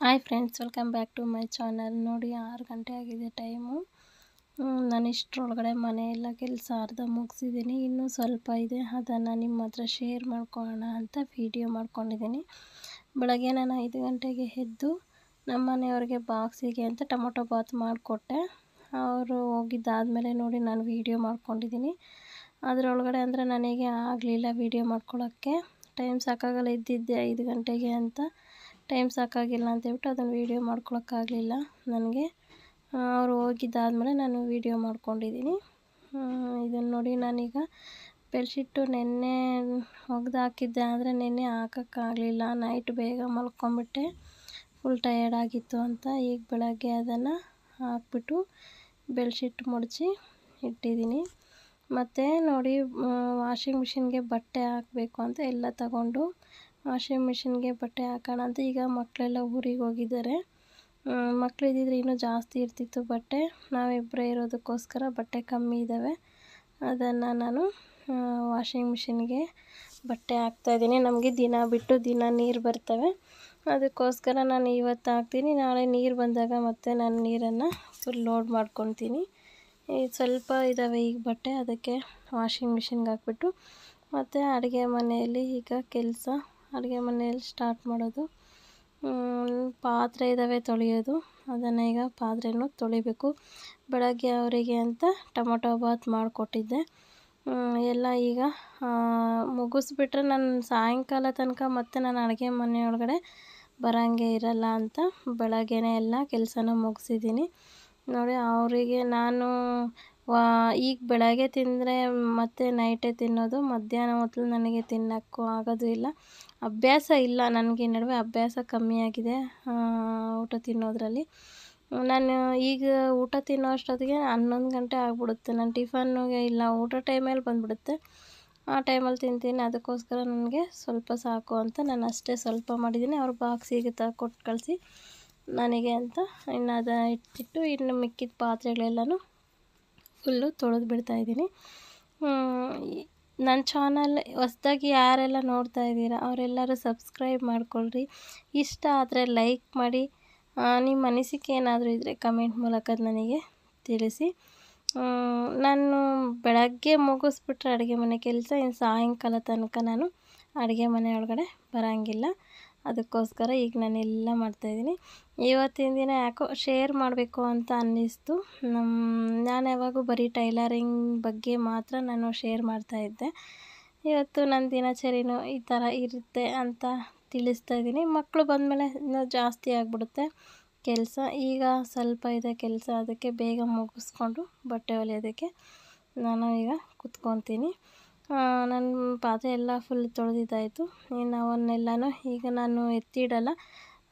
Hi friends welcome back to my channel ನೋಡಿ ಆರು ಗಂಟೆ ಆಗಿದೆ ಟೈಮು ನಾನು ಇಷ್ಟರೊಳಗಡೆ ಮನೆಯೆಲ್ಲ ಕೆಲಸ ಅರ್ಧ ಮುಗಿಸಿದ್ದೀನಿ ಇನ್ನೂ ಸ್ವಲ್ಪ ಇದೆ. ಅದನ್ನು ನಿಮ್ಮ ಹತ್ರ ಶೇರ್ ಮಾಡ್ಕೊಳ್ಳೋಣ ಅಂತ ವಿಡಿಯೋ ಮಾಡ್ಕೊಂಡಿದ್ದೀನಿ ಬೆಳಗ್ಗೆ ನಾನು ಐದು ಗಂಟೆಗೆ ಎದ್ದು ನಮ್ಮ ಮನೆಯವ್ರಿಗೆ ಬಾಕ್ಸಿಗೆ ಅಂತ ಟೊಮೊಟೊ ಬಾತ್ ಮಾಡಿಕೊಟ್ಟೆ. ಅವರು ಹೋಗಿದ್ದಾದಮೇಲೆ ನೋಡಿ ನಾನು ವೀಡಿಯೋ ಮಾಡ್ಕೊಂಡಿದ್ದೀನಿ ಅದರೊಳಗಡೆ ಅಂದರೆ ನನಗೆ ಆಗಲಿಲ್ಲ ವೀಡಿಯೋ ಮಾಡ್ಕೊಳ್ಳೋಕ್ಕೆ ಟೈಮ್ ಸಾಕಾಗಲ್ಲ ಇದ್ದಿದ್ದೆ ಐದು ಗಂಟೆಗೆ ಅಂತ. ಟೈಮ್ ಸಾಕಾಗಿಲ್ಲ ಅಂತೇಳ್ಬಿಟ್ಟು ಅದನ್ನು ವೀಡಿಯೋ ಮಾಡ್ಕೊಳಕ್ಕಾಗಲಿಲ್ಲ ನನಗೆ. ಅವರು ಹೋಗಿದ್ದಾದಮೇಲೆ ನಾನು ವೀಡಿಯೋ ಮಾಡ್ಕೊಂಡಿದ್ದೀನಿ. ಇದನ್ನು ನೋಡಿ ನಾನೀಗ ಬೆಡ್ಶೀಟು ನೆನ್ನೆ ಒಗ್ದು ಹಾಕಿದ್ದೆ ಆದರೆ ನೆನ್ನೆ ಹಾಕೋಕ್ಕಾಗಲಿಲ್ಲ. ನೈಟ್ ಬೇಗ ಮಲ್ಕೊಂಬಿಟ್ಟೆ. ಫುಲ್ ಟಯರ್ಡ್ ಆಗಿತ್ತು ಅಂತ ಈಗ ಬೆಳಗ್ಗೆ ಅದನ್ನು ಹಾಕ್ಬಿಟ್ಟು ಬೆಡ್ಶೀಟ್ ಮುಡಿಸಿ ಇಟ್ಟಿದ್ದೀನಿ. ಮತ್ತು ನೋಡಿ ವಾಷಿಂಗ್ ಮಿಷಿನ್ಗೆ ಬಟ್ಟೆ ಹಾಕಬೇಕು ಅಂತ ಎಲ್ಲ ತಗೊಂಡು ವಾಷಿಂಗ್ ಮಿಷಿನ್ಗೆ ಬಟ್ಟೆ ಹಾಕೋಣ ಅಂತ ಈಗ ಮಕ್ಕಳೆಲ್ಲ ಊರಿಗೆ ಹೋಗಿದ್ದಾರೆ. ಮಕ್ಳು ಇದ್ದಿದ್ರೆ ಇನ್ನೂ ಜಾಸ್ತಿ ಇರ್ತಿತ್ತು ಬಟ್ಟೆ. ನಾವಿಬ್ಬರೇ ಇರೋದಕ್ಕೋಸ್ಕರ ಬಟ್ಟೆ ಕಮ್ಮಿ ಇದ್ದಾವೆ ಅದನ್ನು ನಾನು ವಾಷಿಂಗ್ ಮಿಷಿನ್ಗೆ ಬಟ್ಟೆ ಹಾಕ್ತಾಯಿದ್ದೀನಿ ನಮಗೆ ದಿನ ಬಿಟ್ಟು ದಿನ ನೀರು ಬರ್ತವೆ. ಅದಕ್ಕೋಸ್ಕರ ನಾನು ಇವತ್ತು ಹಾಕ್ತೀನಿ. ನಾಳೆ ನೀರು ಬಂದಾಗ ಮತ್ತೆ ನಾನು ನೀರನ್ನು ಫುಲ್ ಲೋಡ್ ಮಾಡ್ಕೊತೀನಿ ಸ್ವಲ್ಪ ಇದ್ದಾವೆ ಈಗ ಬಟ್ಟೆ, ಅದಕ್ಕೆ ವಾಷಿಂಗ್ ಮಿಷಿನ್ಗೆ ಹಾಕ್ಬಿಟ್ಟು ಮತ್ತು ಅಡುಗೆ ಮನೆಯಲ್ಲಿ ಈಗ ಕೆಲಸ ಅಡುಗೆ ಮನೆಯಲ್ಲಿ ಸ್ಟಾರ್ಟ್ ಮಾಡೋದು. ಪಾತ್ರೆ ಇದ್ದಾವೆ ತೊಳೆಯೋದು. ಅದನ್ನು ಈಗ ಪಾತ್ರೆನೂ ತೊಳಿಬೇಕು. ಬೆಳಗ್ಗೆ ಅವರಿಗೆ ಅಂತ ಟೊಮೊಟೊ ಬಾತ್ ಮಾಡಿಕೊಟ್ಟಿದ್ದೆ. ಎಲ್ಲ ಈಗ ಮುಗಿಸ್ಬಿಟ್ರೆ ನಾನು ಸಾಯಂಕಾಲ ತನಕ ಮತ್ತೆ ನಾನು ಅಡುಗೆ ಮನೆಯೊಳಗಡೆ ಬರೋಂಗೆ ಇರಲ್ಲ ಅಂತ ಬೆಳಗ್ಗೆನೇ ಎಲ್ಲ ಕೆಲಸನೂ ಮುಗಿಸಿದ್ದೀನಿ. ನೋಡಿ, ಅವರಿಗೆ ನಾನು, ವಾ, ಈಗ ಬೆಳಗ್ಗೆ ತಿಂದರೆ ಮತ್ತೆ ನೈಟೇ ತಿನ್ನೋದು, ಮಧ್ಯಾಹ್ನ ಹೊತ್ತು ನನಗೆ ತಿನ್ನೋಕ್ಕೂ ಆಗೋದು ಇಲ್ಲ. ಅಭ್ಯಾಸ ಇಲ್ಲ, ನನಗೆ ನಡುವೆ ಅಭ್ಯಾಸ ಕಮ್ಮಿಯಾಗಿದೆ ಊಟ ತಿನ್ನೋದ್ರಲ್ಲಿ. ನಾನು ಈಗ ಊಟ ತಿನ್ನೋ ಅಷ್ಟೊತ್ತಿಗೆ ಹನ್ನೊಂದು ಗಂಟೆ ಆಗಿಬಿಡುತ್ತೆ. ನಾನು ಟಿಫನ್ಗೆ ಇಲ್ಲ, ಊಟ ಟೈಮಲ್ಲಿ ಬಂದುಬಿಡುತ್ತೆ. ಆ ಟೈಮಲ್ಲಿ ತಿಂತೀನಿ, ಅದಕ್ಕೋಸ್ಕರ ನನಗೆ ಸ್ವಲ್ಪ ಸಾಕು ಅಂತ ನಾನು ಅಷ್ಟೇ ಸ್ವಲ್ಪ ಮಾಡಿದ್ದೀನಿ. ಅವ್ರ ಬಾಕ್ಸಿಗೆ ತ ಕೊಟ್ಟು ಕಳಿಸಿ ನನಗೆ ಅಂತ ಇನ್ನು ಅದು ಇಟ್ಟಿಟ್ಟು ಇನ್ನು ಮಿಕ್ಕಿದ ಪಾತ್ರೆಗಳೆಲ್ಲನೂ ಫುಲ್ಲು ತೊಳೆದು ಬಿಡ್ತಾಯಿದ್ದೀನಿ ನನ್ನ ಚಾನಲ್ ಹೊಸ್ದಾಗಿ ಯಾರೆಲ್ಲ ನೋಡ್ತಾ ಇದ್ದೀರಾ, ಅವರೆಲ್ಲರೂ ಸಬ್ಸ್ಕ್ರೈಬ್ ಮಾಡ್ಕೊಳ್ರಿ. ಇಷ್ಟ ಆದರೆ ಲೈಕ್ ಮಾಡಿ. ನಿಮ್ಮ ಅನಿಸಿಕೆ ಏನಾದರೂ ಇದ್ದರೆ ಕಮೆಂಟ್ ಮೂಲಕ ನನಗೆ ತಿಳಿಸಿ. ನಾನು ಬೆಳಗ್ಗೆ ಮುಗಿಸ್ಬಿಟ್ರೆ ಅಡುಗೆ ಮನೆ ಕೆಲಸ, ಇನ್ನು ಸಾಯಂಕಾಲ ತನಕ ನಾನು ಅಡುಗೆ ಮನೆ ಒಳಗಡೆ ಬರೋಂಗಿಲ್ಲ. ಅದಕ್ಕೋಸ್ಕರ ಈಗ ನಾನೆಲ್ಲ ಮಾಡ್ತಾಯಿದ್ದೀನಿ. ಇವತ್ತಿನ ದಿನ ಯಾಕೋ ಶೇರ್ ಮಾಡಬೇಕು ಅಂತ ಅನ್ನಿಸ್ತು. ನಮ್ಮ ನಾನು ಯಾವಾಗೂ ಬರೀ ಟೈಲರಿಂಗ್ ಬಗ್ಗೆ ಮಾತ್ರ ನಾನು ಶೇರ್ ಮಾಡ್ತಾಯಿದ್ದೆ. ಇವತ್ತು ನನ್ನ ದಿನಚರಿನೂ ಈ ಥರ ಇರುತ್ತೆ ಅಂತ ತಿಳಿಸ್ತಾ ಇದ್ದೀನಿ ಮಕ್ಕಳು ಬಂದಮೇಲೆ ಇನ್ನೂ ಜಾಸ್ತಿ ಆಗಿಬಿಡುತ್ತೆ ಕೆಲಸ. ಈಗ ಸ್ವಲ್ಪ ಇದೆ ಕೆಲಸ, ಅದಕ್ಕೆ ಬೇಗ ಮುಗಿಸ್ಕೊಂಡು ಬಟ್ಟೆ ಹೊಲಿಯೋದಕ್ಕೆ ನಾನು ಈಗ ಕುತ್ಕೊತೀನಿ. ನನ್ನ ಪಾತ್ರೆ ಎಲ್ಲ ಫುಲ್ ತೊಳೆದಿದ್ದಾಯಿತು. ಇನ್ನು ಅವನ್ನೆಲ್ಲನೂ ಈಗ ನಾನು ಎತ್ತಿಡಲ್ಲ.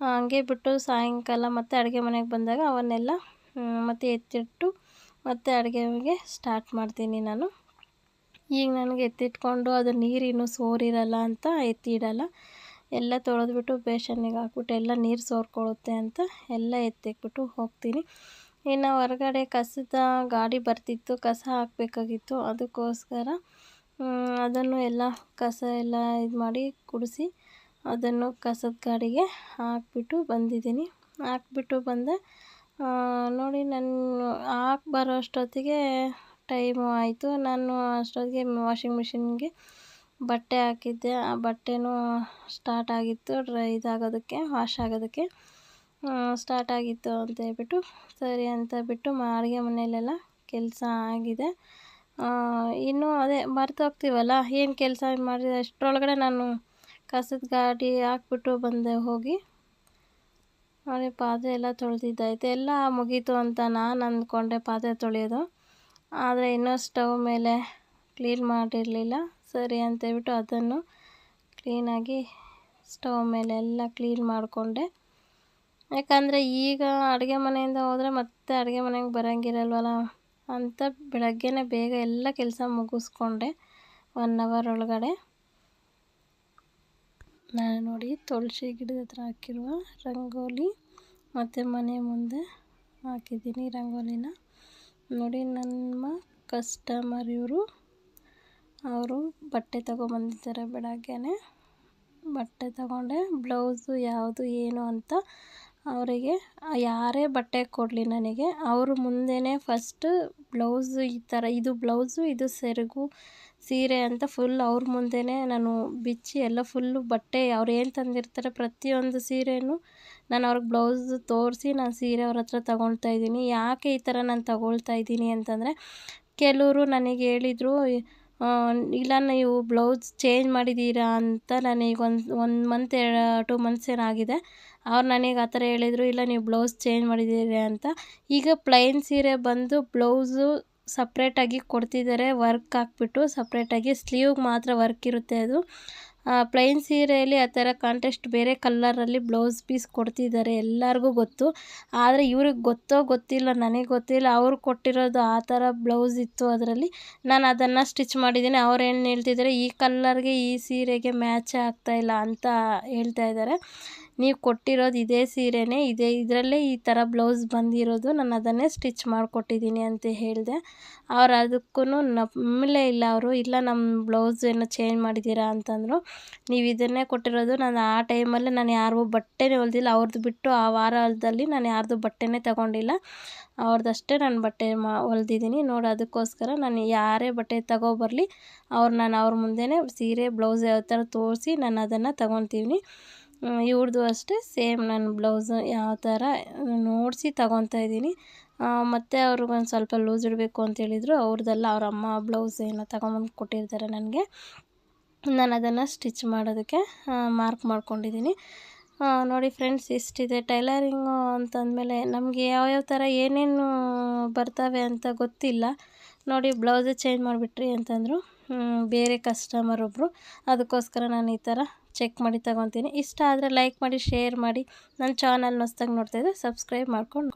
ಹಂಗೆ ಬಿಟ್ಟು ಸಾಯಂಕಾಲ ಮತ್ತೆ ಅಡುಗೆ ಮನೆಗೆ ಬಂದಾಗ ಅವನ್ನೆಲ್ಲ ಮತ್ತೆ ಎತ್ತಿಟ್ಟು ಮತ್ತೆ ಅಡುಗೆಗೆ ಸ್ಟಾರ್ಟ್ ಮಾಡ್ತೀನಿ ನಾನು. ಈಗ ನನಗೆ ಎತ್ತಿಟ್ಕೊಂಡು ಅದು ನೀರಿನ್ನು ಸೋರಿರಲ್ಲ ಅಂತ ಎತ್ತಿಡಲ್ಲ. ಎಲ್ಲ ತೊಳೆದ್ಬಿಟ್ಟು ಬೇಸನ್ನಿಗೆ ಹಾಕ್ಬಿಟ್ಟು ಎಲ್ಲ ನೀರು ಸೋರ್ಕೊಳ್ಳುತ್ತೆ ಅಂತ ಎಲ್ಲ ಎತ್ತಿಕ್ಬಿಟ್ಟು ಹೋಗ್ತೀನಿ. ಇನ್ನು ಹೊರಗಡೆ ಕಸದ ಗಾಡಿ ಬರ್ತಿತ್ತು, ಕಸ ಹಾಕಬೇಕಾಗಿತ್ತು. ಅದಕ್ಕೋಸ್ಕರ ಅದನ್ನು ಎಲ್ಲ ಕಸ ಎಲ್ಲ ಇದು ಮಾಡಿ ಕುಡಿಸಿ ಅದನ್ನು ಕಸದ ಗಾಡಿಗೆ ಹಾಕ್ಬಿಟ್ಟು ಬಂದಿದ್ದೀನಿ. ಹಾಕ್ಬಿಟ್ಟು ಬಂದೆ ನೋಡಿ ನಾನು ಹಾಕಿ ಬರೋ ಅಷ್ಟೊತ್ತಿಗೆ ಟೈಮು ಆಯಿತು. ನಾನು ಅಷ್ಟೊತ್ತಿಗೆ ವಾಷಿಂಗ್ ಮಿಷಿನ್ಗೆ ಬಟ್ಟೆ ಹಾಕಿದ್ದೆ. ಆ ಬಟ್ಟೆನೂ ಸ್ಟಾರ್ಟ್ ಆಗಿತ್ತು, ಡ್ರೈ ಇದಾಗೋದಕ್ಕೆ, ವಾಶ್ ಆಗೋದಕ್ಕೆ. ಸ್ಟಾರ್ಟ್ ಆಗಿತ್ತು ಅಂತ ಹೇಳ್ಬಿಟ್ಟು ಸರಿ ಅಂತ ಬಿಟ್ಟು ಅಡುಗೆ ಮನೆಯಲ್ಲೆಲ್ಲ ಕೆಲಸ ಆಗಿದೆ. ಇನ್ನೂ ಅದೇ ಮರೆತು ಹೋಗ್ತೀವಲ್ಲ ಏನು ಕೆಲಸ ಮಾಡಿದೆ? ಅಷ್ಟರೊಳಗಡೆ ನಾನು ಕಸದ ಗಾಡಿ ಹಾಕ್ಬಿಟ್ಟು ಬಂದೆ ಹೋಗಿ. ನೋಡಿ ಪಾತ್ರೆ ಎಲ್ಲ ತೊಳೆದಿದ್ದಾಯ್ತು. ಎಲ್ಲ ಮುಗೀತು ಅಂತ ನಾನು ಅಂದ್ಕೊಂಡೆ ಪಾತ್ರೆ ತೊಳೆಯೋದು. ಆದರೆ ಇನ್ನೂ ಸ್ಟವ್ ಮೇಲೆ ಕ್ಲೀನ್ ಮಾಡಿರಲಿಲ್ಲ. ಸರಿ ಅಂತೇಳ್ಬಿಟ್ಟು ಅದನ್ನು ಕ್ಲೀನಾಗಿ ಸ್ಟವ್ ಮೇಲೆ ಎಲ್ಲ ಕ್ಲೀನ್ ಮಾಡಿಕೊಂಡೆ. ಯಾಕಂದರೆ ಈಗ ಅಡುಗೆ ಮನೆಯಿಂದ ಹೋದರೆ ಮತ್ತೆ ಅಡುಗೆ ಮನೆಗೆ ಬರೋಂಗಿರಲ್ವಲ್ಲ. ಅಂತ ಬೆಳಗ್ಗೆನೇ ಬೇಗ ಎಲ್ಲ ಕೆಲಸ ಮುಗಿಸ್ಕೊಂಡೆ. ಒನ್ ಅವರ್ ಒಳಗಡೆ. ನಾನು ನೋಡಿ ತುಳಸಿ ಗಿಡದ ಹತ್ರ ಹಾಕಿರುವ ರಂಗೋಲಿ ಮತ್ತು ಮನೆ ಮುಂದೆ ಹಾಕಿದ್ದೀನಿ ರಂಗೋಲಿನ. ನೋಡಿ ನಮ್ಮ ಕಸ್ಟಮರ್ ಇವರು. ಅವರು ಬಟ್ಟೆ ತೊಗೊಂಬಂದಿದ್ದಾರೆ ಬೆಳಗ್ಗೆನೆ. ಬಟ್ಟೆ ತಗೊಂಡೆ ಬ್ಲೌಸು ಯಾವುದು ಏನು ಅಂತ ಅವರಿಗೆ ಯಾರೇ ಬಟ್ಟೆ ಕೊಡಲಿ ನನಗೆ, ಅವರು ಮುಂದೆಯೇ ಫಸ್ಟ್ ಬ್ಲೌಸು ಈ ಥರ ಇದು ಬ್ಲೌಸು ಇದು ಸೆರಗು, ಸೀರೆ ಅಂತ ಫುಲ್ ಅವ್ರ ಮುಂದೆಯೇ ನಾನು ಬಿಚ್ಚಿ ಎಲ್ಲ ಫುಲ್ಲು ಬಟ್ಟೆ ಅವ್ರು ಏನು ತಂದಿರ್ತಾರೆ ಪ್ರತಿಯೊಂದು ಸೀರೆಯೂ ನಾನು ಅವ್ರಿಗೆ ಬ್ಲೌಸ್ ತೋರಿಸಿ ನಾನು ಸೀರೆ ಅವ್ರ ಹತ್ರ ತಗೊಳ್ತಾ ಇದ್ದೀನಿ. ಯಾಕೆ ಈ ಥರ ನಾನು ತಗೊಳ್ತಾ ಇದ್ದೀನಿ ಅಂತಂದರೆ, ಕೆಲವರು ನನಗೆ ಹೇಳಿದರು ಇಲ್ಲ ನೀವು ಬ್ಲೌಸ್ ಚೇಂಜ್ ಮಾಡಿದ್ದೀರಾ ಅಂತ ನನಗೆ ಒಂದು ಒಂದು ಮಂತ್ ಟೂ ಮಂತ್ಸ್ ಏನಾಗಿದೆ. ಅವ್ರು ನನಗೆ ಆ ಥರ ಹೇಳಿದರು, ಇಲ್ಲ ನೀವು ಬ್ಲೌಸ್ ಚೇಂಜ್ ಮಾಡಿದ್ದೀರಿ ಅಂತ. ಈಗ ಪ್ಲೈನ್ ಸೀರೆ ಬಂದು ಬ್ಲೌಸು ಸಪ್ರೇಟಾಗಿ ಕೊಡ್ತಿದ್ದಾರೆ ವರ್ಕ್ ಹಾಕ್ಬಿಟ್ಟು ಸಪ್ರೇಟಾಗಿ ಸ್ಲೀವ್ಗೆ ಮಾತ್ರ ವರ್ಕ್ ಇರುತ್ತೆ ಅದು. ಪ್ಲೈನ್ ಸೀರೆಯಲ್ಲಿ ಆ ಥರ ಕಾಂಟೆಸ್ಟ್ ಬೇರೆ ಕಲ್ಲರಲ್ಲಿ ಬ್ಲೌಸ್ ಪೀಸ್ ಕೊಡ್ತಿದ್ದಾರೆ ಎಲ್ಲರಿಗೂ ಗೊತ್ತು. ಆದರೆ ಇವ್ರಿಗೆ ಗೊತ್ತೋ ಗೊತ್ತಿಲ್ಲ, ನನಗೆ ಗೊತ್ತಿಲ್ಲ, ಅವ್ರು ಕೊಟ್ಟಿರೋದು ಆ ಥರ ಬ್ಲೌಸ್ ಇತ್ತು ಅದರಲ್ಲಿ. ನಾನು ಅದನ್ನು ಸ್ಟಿಚ್ ಮಾಡಿದ್ದೀನಿ, ಅವ್ರು ಏನು ಹೇಳ್ತಿದ್ದಾರೆ, ಈ ಕಲ್ಲರ್ಗೆ ಈ ಸೀರೆಗೆ ಮ್ಯಾಚೇ ಆಗ್ತಾಯಿಲ್ಲ ಅಂತ ಹೇಳ್ತಾ ಇದ್ದಾರೆ. ನೀವು ಕೊಟ್ಟಿರೋದು ಇದೇ ಸೀರೆನೇ, ಇದೇ ಇದರಲ್ಲೇ ಈ ಥರ ಬ್ಲೌಸ್ ಬಂದಿರೋದು, ನಾನು ಅದನ್ನೇ ಸ್ಟಿಚ್ ಮಾಡಿಕೊಟ್ಟಿದ್ದೀನಿ ಅಂತ ಹೇಳಿದೆ. ಅವ್ರು ಅದಕ್ಕೂ ನಮ್ಮಲ್ಲೇ ಇಲ್ಲ ಅವರು, ಇಲ್ಲ ನಮ್ಮ ಬ್ಲೌಸ್ ಏನೋ ಚೇಂಜ್ ಮಾಡಿದ್ದೀರಾ ಅಂತಂದರು. ನೀವು ಇದನ್ನೇ ಕೊಟ್ಟಿರೋದು, ನಾನು ಆ ಟೈಮಲ್ಲಿ ನಾನು ಯಾರಿಗೂ ಬಟ್ಟೆನೇ ಹೊಲ್ದಿಲ್ಲ ಅವ್ರದ್ದು ಬಿಟ್ಟು ಆ ವಾರದಲ್ಲಿ ನಾನು ಯಾರ್ದು ಬಟ್ಟೆನೇ ತಗೊಂಡಿಲ್ಲ. ಅವ್ರದ್ದಷ್ಟೇ ನಾನು ಬಟ್ಟೆ ಮಾ ಹೊಲ್ದಿದ್ದೀನಿ ನೋಡಿ ಅದಕ್ಕೋಸ್ಕರ ನಾನು ಯಾರೇ ಬಟ್ಟೆ ತಗೊಬರಲಿ, ಅವ್ರು ನಾನು ಅವ್ರ ಮುಂದೆನೇ ಸೀರೆ, ಬ್ಲೌಸ್ ಯಾವ ಥರ ತೋರಿಸಿ ನಾನು ಅದನ್ನು ತಗೊತೀನಿ ಇವ್ರದ್ದು ಅಷ್ಟೇ, ಸೇಮ್ ನಾನು ಬ್ಲೌಸ್ ಯಾವ ಥರ ನೋಡಿಸಿ ತಗೊತಾ ಇದ್ದೀನಿ. ಮತ್ತು ಅವ್ರಿಗೊಂದು ಸ್ವಲ್ಪ ಲೂಸ್ ಇಡಬೇಕು ಅಂತ ಹೇಳಿದರು. ಅವ್ರದ್ದೆಲ್ಲ ಅವ್ರ ಅಮ್ಮ ಬ್ಲೌಸ್ ಏನೋ ತಗೊಂಬಂದು ಕೊಟ್ಟಿರ್ತಾರೆ ನನಗೆ. ನಾನು ಅದನ್ನು ಸ್ಟಿಚ್ ಮಾಡೋದಕ್ಕೆ ಮಾರ್ಕ್ ಮಾಡ್ಕೊಂಡಿದ್ದೀನಿ. ನೋಡಿ ಫ್ರೆಂಡ್ಸ್ ಇಷ್ಟಿದೆ. ಟೈಲರಿಂಗು ಅಂತಂದಮೇಲೆ ನಮಗೆ ಯಾವ್ಯಾವ ಥರ ಏನೇನು ಬರ್ತವೆ ಅಂತ ಗೊತ್ತಿಲ್ಲ. ನೋಡಿ ಬ್ಲೌಸೇ ಚೇಂಜ್ ಮಾಡಿಬಿಟ್ರಿ ಅಂತಂದರು. ಬೇರೆ ಕಸ್ಟಮರ್ ಒಬ್ಬರು ಅದಕ್ಕೋಸ್ಕರ ನಾನು ಈ ಥರ ಚೆಕ್ ಮಾಡಿ ತಗೊತೀನಿ. ಇಷ್ಟ ಆದರೆ ಲೈಕ್ ಮಾಡಿ ಶೇರ್ ಮಾಡಿ. ನನ್ನ ಚಾನಲ್ ಹೊಸ್ದಾಗಿ ನೋಡ್ತಾಯಿದ್ರೆ ಸಬ್ಸ್ಕ್ರೈಬ್ ಮಾಡ್ಕೊಂಡು